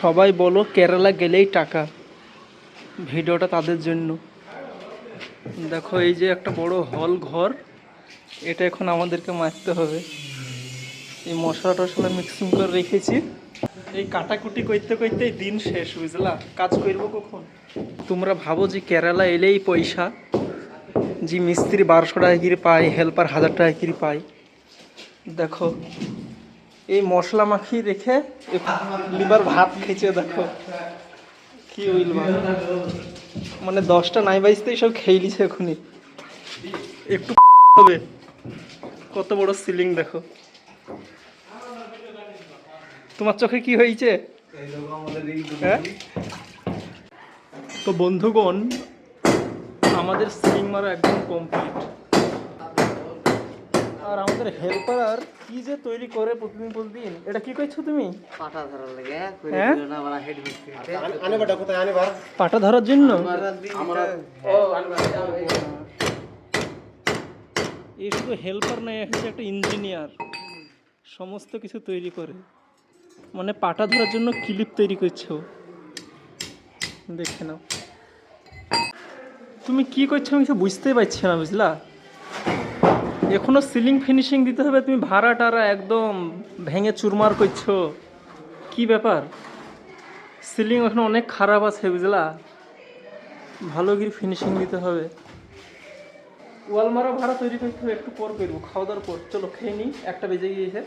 সবাই বলো কেরালা গেলেই টাকা। ভিডিওটা তাদের জন্য। দেখো, এই যে একটা বড় হল ঘর, এটা এখন আমাদেরকে মারতে হবে। এই মশলা টশলা মিক্সিং করে রেখেছি। এই কাটাকুটি করতে করতে দিন শেষ, বুঝলা? কাজ করব কখন? তোমরা ভাবো যে কেরালা এলেই পয়সা। যে মিস্ত্রি বারোশো টাকা কিরে পায় হেল্পার হাজার টাকা কিরে পায়। দেখো এই মশলা মাখিয়ে রেখে লিবার ভাত খেয়েছে, দেখো। কি ভাই মানে দশটা নাই বাইজতেই সব খেয়ে লিছে এখনই। একটু হবে। কত বড় সিলিং দেখো। তোমার চোখে কি হয়েছে? হ্যাঁ? তো বন্ধুগণ, আমাদের সিলিং মারা একদম কমপ্লিট আর আমাদের হেল্পার কি যে তৈরি করে প্রতিদিন প্রতিদিন? এটা কি করছ তুমি? পাটা ধরার লাগে হ্যাঁ? হেড মিস্ত্রি আনে বেটা কোথায় আনে বার? পাটা ধরার জন্য? আমরা এই শুধু হেল্পার নয় হচ্ছে একটা ইঞ্জিনিয়ার সমস্ত কিছু তৈরি করে। মানে পাটা ধরার জন্য ক্লিপ তৈরি করছে ও। দেখে নাও। তুমি কি করছ আমি কিছু বুঝতেই পারছি না বুঝলা? এখনও সিলিং ফিনিশিং দিতে হবে, তুমি ভাড়া টারা একদম ভেঙে চুরমার করছ। কি ব্যাপার? সিলিং এখন অনেক খারাপ আছে, বুঝলা? ভালো গিয়ে ফিনিশিং দিতে হবে। ওয়ালমারা ভাড়া তৈরি করতে হবে, একটু পর করব, খাওয়া দাওয়ার পর। চলো, খেয়ে নিই একটা বেজে গিয়েছে।